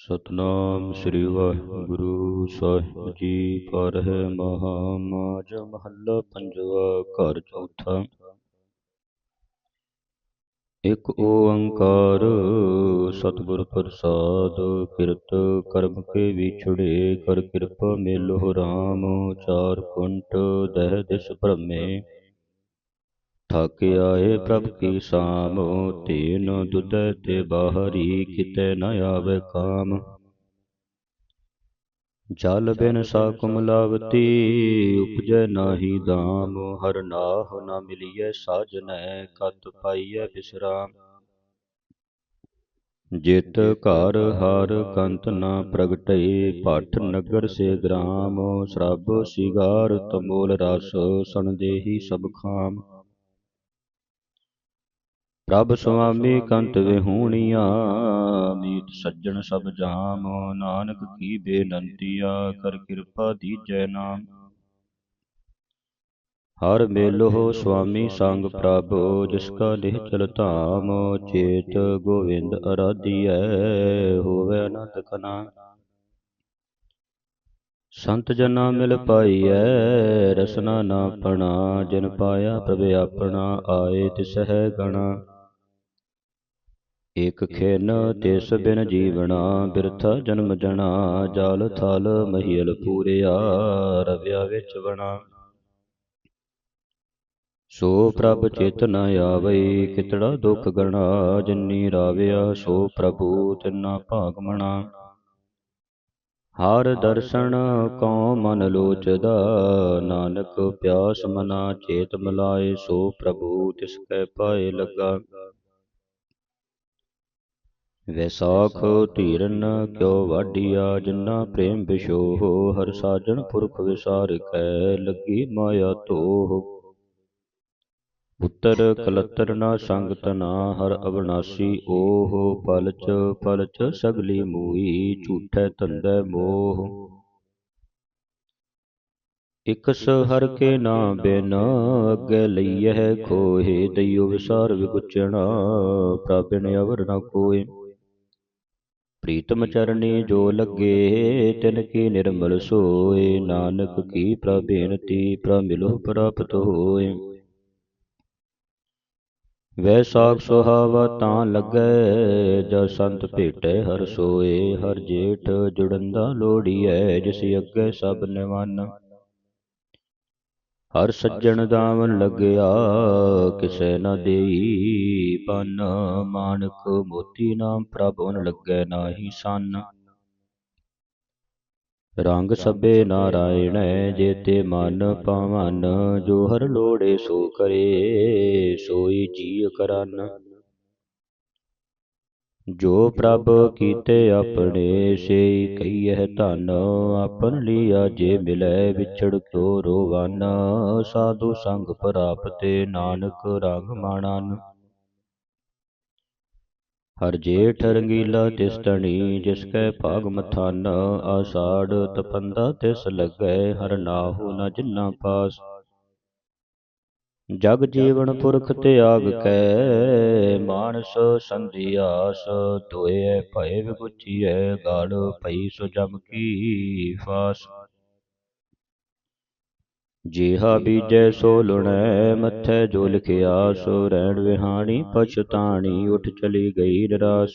ਸਤਨਾਮ ਸ੍ਰੀ ਵਾਹਿਗੁਰੂ ਸਾਹਿਬ ਜੀ ਪਰ ਹੈ ਮਹਾ ਮਹੱਲਾ ਪੰਜਵਾ, ਘਰ ਚੌਥਾ। ਇਕ ਓੰਕਾਰ ਸਤਿਗੁਰ ਪ੍ਰਸਾਦ, ਕਿਰਤ ਕਰਮ ਕੇ ਵਿਛੜੇ, ਕਰ ਕਿਰਪਾ ਮਿਲੋ ਰਾਮ, ਚਾਰ ਕੁੰਟ, ਦਹਿ ਦਿਸ ਭ੍ਰਮੇ। ਥਾਕ ਆਏ ਪ੍ਰਭ ਕੀ ਸਾਮ, ਤੀਨ ਦੁਦੈ ਤੇ ਬਾਹਰੀ ਕਿਤੇ ਨ ਆਵੇ ਕਾਮ। ਜਲ ਬਿਨ ਸਾ ਕੁਮਲਾਵਤੀ ਉਪਜੈ ਨਾਹੀ ਦਾਮ। ਹਰ ਨਾਹ ਨ ਮਿਲੀਐ ਸਾਜਨੈ ਕਤ ਪਾਈਐ ਬਿਸਰਾਮ। ਜਿਤ ਘਰ ਹਰ ਕੰਤ ਨਾ ਪ੍ਰਗਟੇ ਭੱਠ ਨਗਰ ਸੇ ਗ੍ਰਾਮ। ਸਰਬ ਸਿਗਾਰ ਤਮੋਲ ਰਸ ਸਨਦੇਹੀ ਸਭ ਖਾਮ। ਪ੍ਰਭ ਸੁਆਮੀ ਕੰਤ ਵਿਹੂਣੀਆਂ ਮੀਤ ਸੱਜਣ ਸਭ ਜਾਮ ਨਾਨਕ ਕੀ ਬੇਨੰਤੀਆ ਕਰ ਕਿਰਪਾ ਦੀਜੈ ਨਾਮ। ਹਰ ਮੇਲੋ ਸੁਆਮੀ ਸੰਗ ਪ੍ਰਭ ਜਿਸ ਕਾ ਨਿਹਚਲ ਧਾਮ ਚੇਤ ਗੋਵਿੰਦ ਅਰਾਧੀਐ ਹੋਵੇ ਅਨੰਤ ਕਨਾ। ਸੰਤ ਜਨਾ ਮਿਲ ਪਾਈਐ ਰਸਨਾ ਨਾ ਪਣਾ ਜਿਨ ਪਾਇਆ ਪ੍ਰਭ ਆਪਣਾ ਆਏ ਤਿਸਹਿ ਗਣਾ। ਇਕ ਖਿਨ ਤਿਸ ਬਿਨ ਜੀਵਣਾ ਬਿਰਥਾ ਜਨਮ ਜਣਾ ਜਲ ਥਲ ਮਹੀਲ ਪੂਰਿਆ ਰਵਿਆ ਵਿੱਚ ਬਣਾ ਸੋ ਪ੍ਰਭ ਚਿਤ ਨ ਆਵਈ ਕਿਤੜਾ ਦੁਖ ਗਣਾ ਜਿਨੀ ਰਾਵਿਆ ਸੋ ਪ੍ਰਭੂ ਤਿਨਾ ਭਾਗ ਮਣਾ। ਹਰ ਦਰਸ਼ਨ ਕਉ ਮਨ ਲੋਚਦਾ ਨਾਨਕ ਪਿਆਸ ਮਨਾ ਚੇਤ ਮਲਾਏ ਸੋ ਪ੍ਰਭੂ ਤਿਸ ਕੈ ਪਾਏ ਲੱਗਾ। ਵੈਸਾਖ ਧੀਰਨ ਕਿਉ ਵਾਢੀਆ, ਜਿਨਾ ਪ੍ਰੇਮ ਵਿਸ਼ੋਹ ਹਰ ਸਾਜਣ ਪੁਰਖ ਵਿਸਾਰ ਕੈ ਲੱਗੀ ਮਾਇਆ ਤੋਹ। ਪੁੱਤਰ ਕਲਤਰ ਨਾ ਸੰਗ ਤਨਾ ਹਰ ਅਵਨਾਸੀ ਓਹ। ਪਲਚ ਪਲਚ ਸਗਲੀ ਮੂਈ, ਝੂਠੈ ਧੰਦੈ ਮੋਹ। ਇਕਸ ਹਰ ਕੇ ਨਾਮ ਬਿਨ, ਅੱਗੇ ਲਈਐ ਖੋਹੇ, ਦਈਓ ਵਿਸਾਰ ਵਿਗੁਚਣਾ ਪ੍ਰਭਿਨ ਅਵਰ ਨ ਕੋਏ। ਪ੍ਰੀਤਮ ਚਰਣੀ ਜੋ ਲੱਗੇ, ਤਿਨ ਕੀ ਨਿਰਮਲ ਸੋਏ, ਨਾਨਕ ਕੀ ਪ੍ਰਭੇਨਤੀ ਪ੍ਰਮਿਲੋ ਪ੍ਰਾਪਤ ਹੋਏ। ਵੈਸਾਖ ਸੁਹਾਵਾ ਤਾਂ ਲੱਗੈ, ਜਦ ਸੰਤ ਭੇਟੈ ਹਰ ਸੋਏ, ਹਰ ਜੇਠ ਜੁੜੰਦਾ ਲੋੜੀਐ, ਜਿਸ ਅੱਗੇ ਸਭ ਨਿਵਨ। ਹਰ ਸੱਜਣ ਦਾਵਨ ਲੱਗਿਆ ਕਿਸੈ ਨ ਦੇਈ ਬਨ ਮਾਨਕ ਮੋਤੀ ਨਾਮ ਪ੍ਰਭੁਨ ਲੱਗੈ ਨਾਹੀ ਸੰਨ। ਰੰਗ ਸਭੇ ਨਾਰਾਇਣੈ ਜੇਤੇ ਮਨ ਪਵਨ। ਜੋ ਹਰ ਲੋੜੇ ਸੋ ਕਰੇ ਸੋਈ ਜੀ ਕਰਨ। ਜੋ ਪ੍ਰਭ ਕੀਤੇ ਆਪਣੇ ਸੇ ਕਈਐ ਧਨ, ਆਪਨ ਲੀਆ ਜੇ ਮਿਲੈ ਵਿਛੜ ਕਿਉ ਰੋਵਨ। ਸਾਧੂ ਸੰਗ ਪ੍ਰਾਪਤੇ ਨਾਨਕ ਰੰਗ ਮਾਣਨ। ਹਰ ਜੇਠ ਰੰਗੀਲਾ ਤਿਸ ਤਣੀ ਜਿਸ ਕੈ ਭਾਗ ਮਥਾਨ। ਆਸਾੜ ਤਪੰਦਾ ਤਿਸ ਲੱਗੈ, ਹਰ ਨਾਹੂ ਨ ਜਿਨਾ ਪਾਸ। ਜਗ ਜੀਵਨ ਪੁਰਖ ਤਿਆਗ ਕੈ ਮਾਨਸ ਸੰਧਿਆਸ ਧੋਏ ਭਏ ਵਿਗੁਚੀਐ ਗਾਲ ਪਈ ਸੋ ਜਮ ਕੀ ਫਾਸ। ਜੀਹਾ ਬੀਜੈ ਸੋ ਲੁਣੈ ਮੱਥੈ ਜੋ ਲਿਖਿਆ ਸੋ ਰਹਿਣ ਵਿਹਾਣੀ ਪਛਤਾਣੀ ਉਠ ਚਲੀ ਗਈ ਨਿਰਾਸ।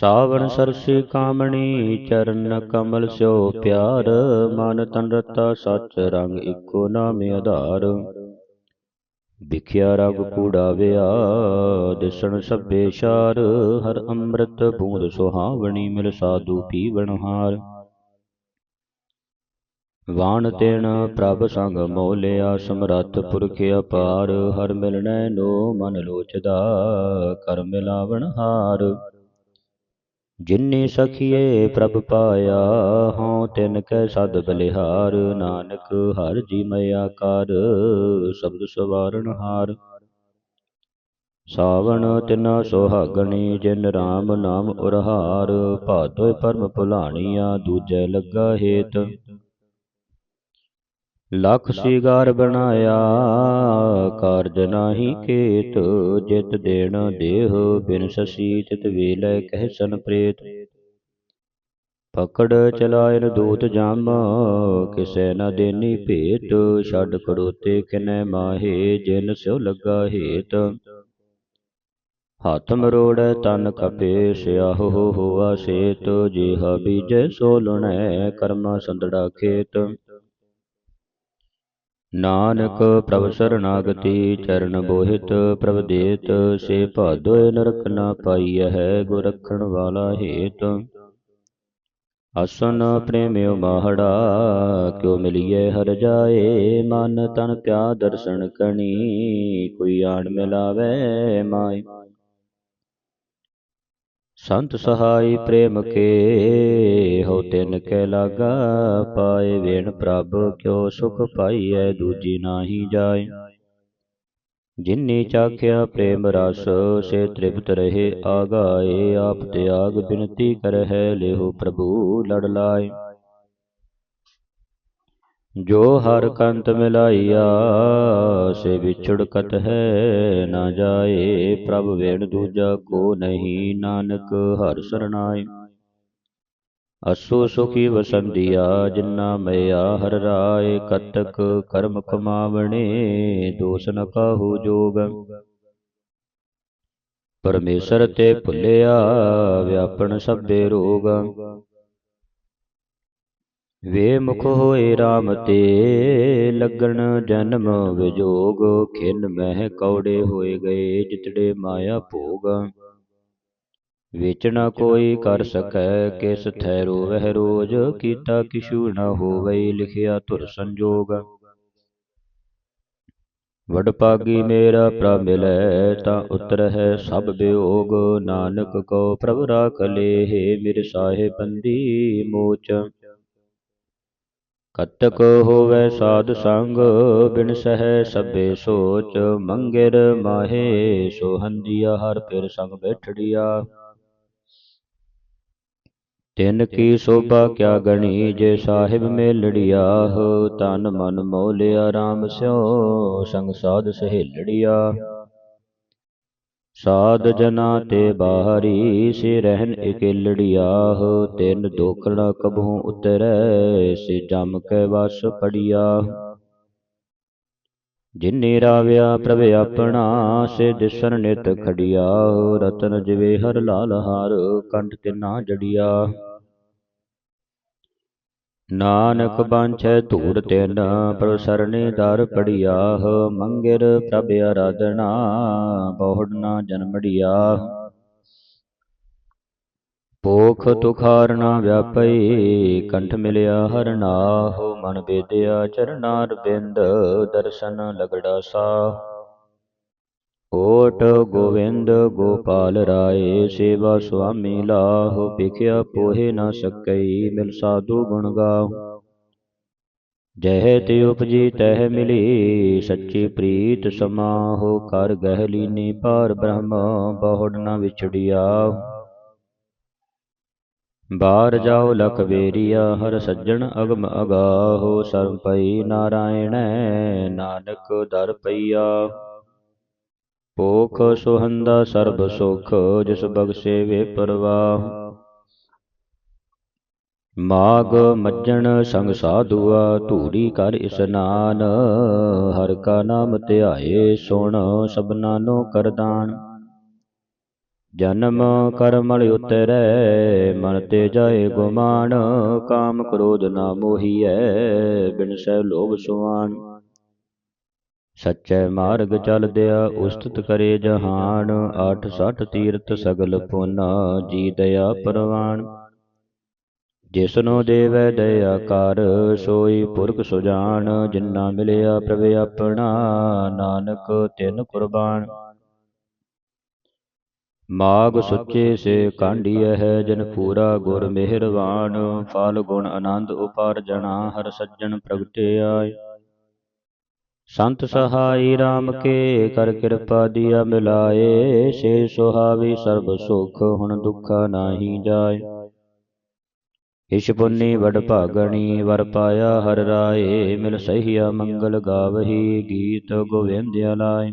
ਸਾਵਣ ਸਰਸੀ ਕਾਮਣੀ ਚਰਨ ਕਮਲ ਸਿਓ ਪਿਆਰ ਮਨ ਤਨ ਰਤਾ ਸਚ ਰੰਗ ਇੱਕੋ ਨਾਮ ਆਧਾਰ। ਵਿਖਿਆ ਰਗ ਕੂੜਾ ਵਿਆ ਦਿਸਣ ਸਭੇ ਸ਼ਾਰ ਹਰ ਅੰਮ੍ਰਿਤ ਬੂੰਦ ਸੁਹਾਵਣੀ ਮਿਲ ਸਾਧੂ ਪੀਵਣ ਹਾਰ। ਵਾਣ ਤੇਣ ਪ੍ਰਭ ਸੰਗ ਮੋਲਿਆ ਸਮਰੱਥ ਪੁਰਖ ਅਪਾਰ। ਹਰ ਮਿਲਣੈ ਨੋ ਮਨ ਲੋਚਦਾ ਕਰ ਮਿਲਾਵਣ ਹਾਰ। ਜਿਨਨੀ ਸਖੀਏ ਪ੍ਰਭ ਪਾਇਆ ਹਉ ਤਿਨ ਕੈ ਸਦ ਬਲਿਹਾਰ। ਨਾਨਕ ਹਰ ਜੀ ਮਇਆ ਕਰ ਸ਼ਬਦ ਸਵਾਰਨ ਹਾਰ। ਸਾਵਣ ਤਿਨਾ ਸੁਹਾਗਣੀ, ਜਿਨ ਰਾਮ ਨਾਮ ਉਰਹਾਰ। ਭਾਦੋਇ ਪਰਮ ਭੁਲਾਣੀਆ, ਦੂਜੈ ਲੱਗਾ ਹੇਤ। ਲਖ ਸੀਗਾਰ ਬਣਾਇਆ ਕਾਰਜ ਨਾਹੀ ਕੇਤ ਜਿਤ ਦੇਣ ਦੇਹ ਬਿਨ ਸਸੀ ਤਿਤ ਵੇਲੇ ਕਹਿਸਨ ਪ੍ਰੇਤ। ਪਕੜ ਚਲਾਇਨ ਦੂਤ ਜਮ ਕਿਸੈ ਨ ਦੇਨੀ ਭੇਟ ਛੱਡ ਖੜੋਤੇ ਕਿਨੈ ਮਾਹੇ ਜਿਨ ਸਿਉ ਲੱਗਾ ਹੇਤ। ਹੱਥ ਮਰੋੜੈ ਤਨ ਕਪੇ ਸਿਆਹੋ ਹੋਆ ਸੇਤ। ਜਿਹਾ ਬੀਜੈ ਸੋ ਲੁਣੈ ਕਰਮਾ ਸੰਦੜਾ ਖੇਤ। ਨਾਨਕ ਪ੍ਰਭ ਸਰਨਾਗਤੀ ਚਰਨ ਬੋਹਿਤ ਪ੍ਰਭ ਦੇਤ ਸੇ ਭਾਦੋਇ ਨਰਕ ਨਾ ਪਾਈਐ ਗੁਰ ਰਖਣ ਵਾਲਾ ਹੇਤ। ਅਸਨ ਪ੍ਰੇਮਿਓ ਮਾਹੜਾ ਕਿਉ ਮਿਲੀਐ ਹਰ ਜਾਏ ਮਨ ਤਨ ਪਿਆ ਦਰਸ਼ਨ ਕਣੀ ਕੋਈ ਆਣ ਮਿਲਾਵੇ ਮਾਈ। ਸੰਤ ਸਹਾਈ ਪ੍ਰੇਮ ਕੇ ਹੋ ਤਿਨ ਕੈ ਲਾਗਾ ਪਾਏ ਵੇਣ ਪ੍ਰਭ ਕਿਉ ਸੁਖ ਪਾਈਐ ਦੂਜੀ ਨਾਹੀ ਜਾਏ ਜਿਨਨੀ ਚਾਖਿਆ ਪ੍ਰੇਮ ਰਸ ਸੇ ਤ੍ਰਿਪਤ ਰਹੇ ਆਗਾਏ ਆਪ ਤਿਆਗ ਬਿਨਤੀ ਕਰਹਿ ਲਿਹੁ ਪ੍ਰਭੂ ਲੜ ਲਾਏ ਜੋ ਹਰ ਕੰਤ ਮਿਲਾਈਆ ਸੇ ਵਿਛੜਕਤ ਹੈ ਨਾ ਜਾਏ ਪ੍ਰਭ ਵੇਣ ਦੂਜਾ ਕੋ ਨਹੀਂ ਨਾਨਕ ਹਰ ਸਰਨਾਏ ਅਸੂ ਸੁਖੀ ਵਸੰਦੀਆ ਜਿਨਾ ਮਇਆ ਹਰ ਰਾਏ ਕਤਕ, ਕਰਮ ਕਮਾਵਣੇ ਦੋਸ ਨ ਕਾਹੂ ਜੋਗ। ਪਰਮੇਸ਼ਰ ਤੇ ਭੁੱਲਿਆ, ਵਿਆਪਣ ਸਭੇ ਰੋਗ। ਵੇ ਮੁਖ ਹੋਏ RAM ਤੇ ਲੱਗਣ ਜਨਮ ਵਿਜੋਗ, ਖਿਨ ਮਹਿ ਕੌੜੇ ਹੋਏ ਗਏ, ਜਿਤੜੇ ਮਾਇਆ ਭੋਗ। ਵਿੱਚ ਨ ਕੋਈ ਕਰ ਸਕੈ ਕਿਸ ਥੈ ਰੋਵਹਿ ਰੋਜ ਕੀਤਾ ਕਿਛੂ ਨ ਹੋਵਈ ਲਿਖਿਆ ਧੁਰ ਸੰਜੋਗ। ਵਡ ਪਾਗੀ ਮੇਰਾ ਪ੍ਰਭ ਮਿਲੈ ਤਾਂ ਉਤਰਹਿ ਸਭ ਬਿਯੋਗ ਨਾਨਕ ਕੋ ਪ੍ਰਭ ਰਾਖ ਲੇਹਿ ਮੇਰੇ ਸਾਹਿਬ ਬੰਦੀ ਮੋਚ। ਕਤਕ ਹੋਵੇ ਸਾਧ ਸੰਗ ਬਿਨ ਸਹਿ ਸਭੇ ਸੋਚ। ਮੰਗਿਰ ਮਾਹੇ ਸੋਹੰਦੀਆ ਹਰ ਪਿਰ ਸੰਗ ਬੈਠੜੀਆ। ਤਿਨ ਕੀ ਸੋਭਾ ਕਿਆ ਗਣੀ ਜੇ ਸਾਹਿਬ ਮੇਲੜੀਆ ਹੋ ਤਨ ਮਨ ਮੋਲਿਆ RAM ਸਿਓ ਸੰਗ ਸਾਧ ਸਹੇਲੜੀਆ। ਸਾਧ ਜਨਾ ਤੇ ਬਾਹਰੀ ਸੇ ਰਹਿਨ ਇਕੇਲੜੀਆ ਹੋ ਤਿਨ ਦੋਖਣਾ ਕਬਹੂ ਉਤਰੈ ਸੇ ਜਮ ਕੈ ਵਸ ਪੜੀਆ ਜਿਨੇ ਰਾਵਿਆ ਪ੍ਰਭ ਆਪਣਾ ਸੇ ਦਿਸਨ ਨਿਤ ਖੜੀਆ। ਰਤਨ ਜਿਵੇ ਹਰ ਲਾਲ ਹਾਰ, ਕੰਠ ਤਿਨਾ ਜੜੀਆ। ਨਾਨਕ ਬਾਂਛੈ ਧੂੜ ਤਿਨ, ਪ੍ਰਭ ਸਰਣੇ ਦਰ ਪੜਿਆਹ ਮੰਗਿਰ ਪ੍ਰਭ ਆਰਾਧਨਾ, ਬਹੁੜ ਨਾ ਜਨਮੜਿਆ ਪੋਖ ਤੁਖਾਰ ਨਾ ਵਿਆਪਈ ਕੰਠ ਮਿਲਿਆ ਹਰ ਨਾਹ, ਮਨ ਬੇਦਿਆ ਚਰਨਾਰ ਬਿੰਦ ਦਰਸ਼ਨ ਲਗੜਾ ਸਾ ਓਟ ਗੋਵਿੰਦ ਗੋਪਾਲ ਰਾਏ, ਸੇਵਾ ਸੁਆਮੀ ਲਾਹੁ ਪਿਖਿਆ ਪੋਹੇ ਨਾ ਸਕਈ ਮਿਲ ਸਾਧੂ ਗੁਣ ਗਾਹੁ। ਜਹ ਤੇ ਉਪਜੀ ਤਹ ਮਿਲੀ, ਸੱਚੀ ਪ੍ਰੀਤ ਸਮਾਹੁ ਕਰ ਗਹਿਲੀਨੀ ਪਾਰ ਬ੍ਰਹਮ, ਬਹੁੜ ਨਾ ਵਿਛੜਿਆ। ਬਾਰ ਜਾਉ ਲਖ ਵੇਰੀਆ ਹਰ ਸੱਜਣ ਅਗਮ ਅਗਾਹੋ ਸਰਮ ਪਈ ਨਾਰਾਇਣੈ ਨਾਨਕ ਦਰ ਪਈਆ। ਪੋਖ ਸੁਹੰਦਾ ਸਰਬ ਸੁਖ ਜਿਸ ਬਗਸੇ ਵੇ ਪਰਵਾਹ। ਮਾਗ ਮੱਜਣ ਸੰਗ ਸਾਧੂਆ ਧੂੜੀ ਕਰ ਇਸਨਾਨ ਹਰ ਕਾ ਨਾਮ ਧਿਆਏ ਸੁਣ ਸਭਨਾ ਨੋ ਕਰਦਾਨ। ਜਨਮ ਕਰਮਲ ਉਤਰੈ, ਮਨ ਤੇ ਜਾਏ ਗੁਮਾਨ, ਕਾਮ ਕ੍ਰੋਧ ਨਾ ਮੋਹੀਐ, ਬਿਨ ਸਹਿ ਲੋਭ ਸੁਆਨ। ਸਚੈ ਮਾਰਗ ਚਲਦਿਆ ਉਸਤਤ ਕਰੇ ਜਹਾਨ ਆਠ ਸਠ ਤੀਰਥ ਸਗਲ ਪੁੰਨ ਜੀ ਦਇਆ ਪਰਵਾਨ। ਜਿਸਨੋ ਦੇਵੈ ਦਇਆ ਕਰ, ਸੋਈ ਪੁਰਖ ਸੁਜਾਨ, ਜਿਨਾ ਮਿਲਿਆ ਪ੍ਰਭ ਆਪਣਾ, ਨਾਨਕ ਤਿਨ ਕੁਰਬਾਨ। ਮਾਗ ਸੁੱਚੇ ਸੇ ਕਾਂਢੀਐ ਹੈ ਜਨ ਪੂਰਾ ਗੁਰ ਮਿਹਰਵਾਨ ਫਲ ਗੁਣ ਆਨੰਦ ਉਪਾਰਜਣਾ ਹਰ ਸੱਜਣ ਪ੍ਰਗਟੇ ਆਏ ਸੰਤ ਸਹਾਈ RAM ਕੇ ਕਰ ਕਿਰਪਾ ਦੀਆ ਮਿਲਾਏ। ਸੇ ਸੁਹਾਵੀ ਸਰਬ ਸੁਖ ਹੁਣ ਦੁਖਾ ਨਾਹੀ ਜਾਏ। ਇਸ਼ ਪੁੰਨੀ ਵਡ ਭਾਗਣੀ ਵਰ ਪਾਇਆ ਹਰ ਰਾਏ। ਮਿਲ ਸਹੀਆ ਮੰਗਲ ਗਾਵਹੀ ਗੀਤ ਗੋਵਿੰਦ ਲਾਏ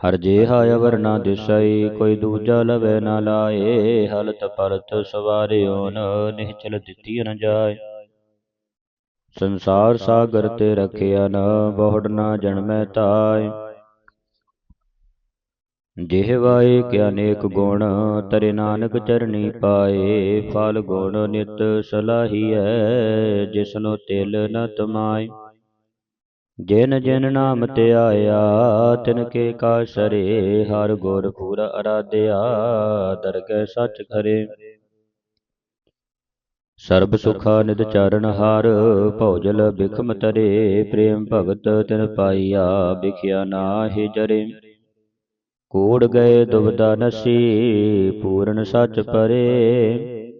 ਹਰ ਜੇਹਾ ਅਵਰ ਨਾ ਦਿਸਈ ਕੋਈ ਦੂਜਾ ਲਵੇ ਨਾ ਲਾਏ। ਹਲਤ ਪਲਤ ਸਵਾਰਿਓਨ ਨਿਹਚਲ ਦਿੱਤੀ ਨ ਜਾਏ। ਸੰਸਾਰ ਸਾਗਰ ਤੇ ਰਖਿਆ ਨ ਬਹੁੜ ਨਾ ਜਨਮੈ ਤਾਏ। ਜਿਹਵਾਏ ਕਿਆ ਨੇਕ ਗੁਣ ਤਰੇ ਨਾਨਕ ਚਰਣੀ ਪਾਏ। ਫਲ ਗੁਣ ਨਿਤ ਸਲਾਹੀਐ ਜਿਸਨੋ ਤਿਲ ਨ ਤਮਾਏ। ਜਿਨ ਜਿਨ ਨਾਮ ਤੇ ਆਇਆ, ਤਿਨ ਕੇ ਕਾ ਸਰੇ ਹਰ ਗੁਰ ਪੂਰਾ ਅਰਾਧਿਆ, ਦਰਗਹਿ ਸੱਚ ਖਰੇ। ਸਰਬ ਸੁਖਾ ਨਿਦ ਚਰਨ ਹਾਰ, ਭੌਜਲ ਬਿਖਮ ਤਰੇ, ਪ੍ਰੇਮ ਭਗਤ ਤਿਨ ਪਾਈਆ ਬਿਖਿਆ ਨਾਹਿ ਜਰੇ। ਕੂੜ ਗਏ ਦੁਬਦਾ ਨਸੀ, ਪੂਰਨ ਸੱਚ ਪਰੇ।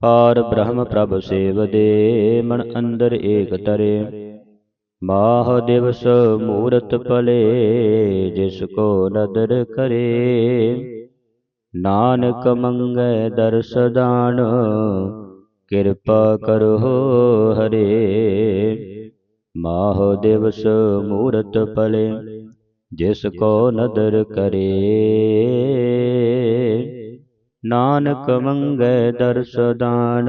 ਪਾਰ ਬ੍ਰਹਮ ਪ੍ਰਭ ਸੇਵਦੇ ਮਨ ਅੰਦਰ ਏਕ ਤਰੇ। ਮਾਹ ਦਿਵਸ ਮੂਰਤ ਪਲੇ ਜਿਸ ਕੋ ਨਦਰ ਕਰੇ। ਨਾਨਕ ਮੰਗੈ ਦਰਸਦਾਨ ਕਿਰਪਾ ਕਰੋ ਹਰੇ। ਮਾਹ ਦਿਵਸ ਮੂਰਤ ਪਲੇ ਜਿਸ ਕੋ ਨਦਰ ਕਰੇ। ਨਾਨਕ ਮੰਗੈ ਦਰਸਦਾਨ